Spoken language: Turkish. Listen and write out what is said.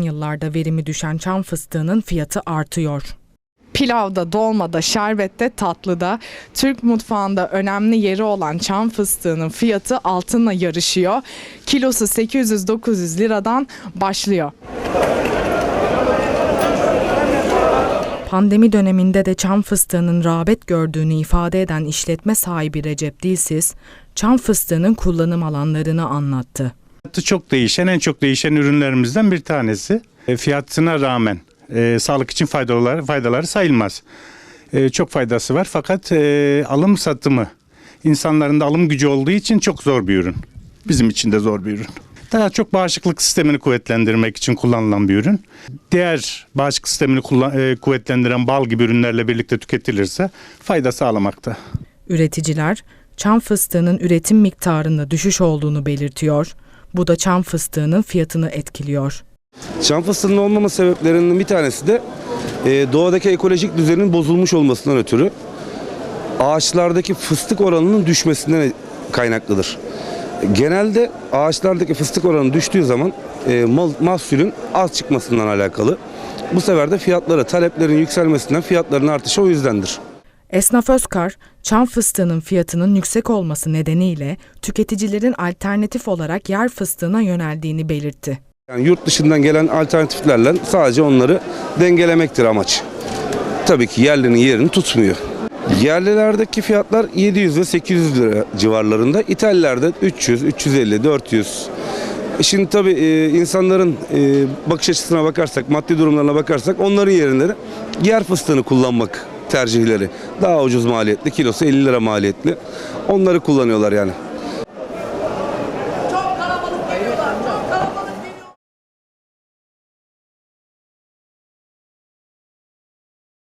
yıllarda verimi düşen çam fıstığının fiyatı artıyor. Pilavda, dolmada, şerbette, tatlıda Türk mutfağında önemli yeri olan çam fıstığının fiyatı altınla yarışıyor. Kilosu 800-900 liradan başlıyor. Pandemi döneminde de çam fıstığının rağbet gördüğünü ifade eden işletme sahibi Recep Dilsiz, çam fıstığının kullanım alanlarını anlattı. Fiyatı çok değişen, en çok değişen ürünlerimizden bir tanesi. E, Fiyatına rağmen e, sağlık için faydaları, faydaları sayılmaz. E, çok faydası var fakat e, alım satımı, insanların da alım gücü olduğu için çok zor bir ürün. Bizim için de zor bir ürün. Daha çok bağışıklık sistemini kuvvetlendirmek için kullanılan bir ürün. Diğer bağışıklık sistemini kullan- e, kuvvetlendiren bal gibi ürünlerle birlikte tüketilirse fayda sağlamakta. Üreticiler, çam fıstığının üretim miktarında düşüş olduğunu belirtiyor. Bu da çam fıstığının fiyatını etkiliyor. Çam fıstığının olmama sebeplerinden bir tanesi de e, doğadaki ekolojik düzenin bozulmuş olmasından ötürü ağaçlardaki fıstık oranının düşmesinden kaynaklıdır. Genelde ağaçlardaki fıstık oranı düştüğü zaman e, mal, mahsulün az çıkmasından alakalı. Bu sefer de fiyatları, taleplerin yükselmesinden fiyatların artışı o yüzdendir. Esnaf Özkar, çam fıstığının fiyatının yüksek olması nedeniyle tüketicilerin alternatif olarak yer fıstığına yöneldiğini belirtti. Yani yurt dışından gelen alternatiflerle sadece onları dengelemektir amaç. Tabii ki yerlinin yerini tutmuyor. Yerlilerdeki fiyatlar 700 ve 800 lira civarlarında. İtalya'da 300, 350, 400. E Şimdi tabii e, insanların e, bakış açısına bakarsak, maddi durumlarına bakarsak onların yerine yer fıstığını kullanmak tercihleri. Daha ucuz maliyetli, kilosu 50 lira maliyetli. Onları kullanıyorlar yani.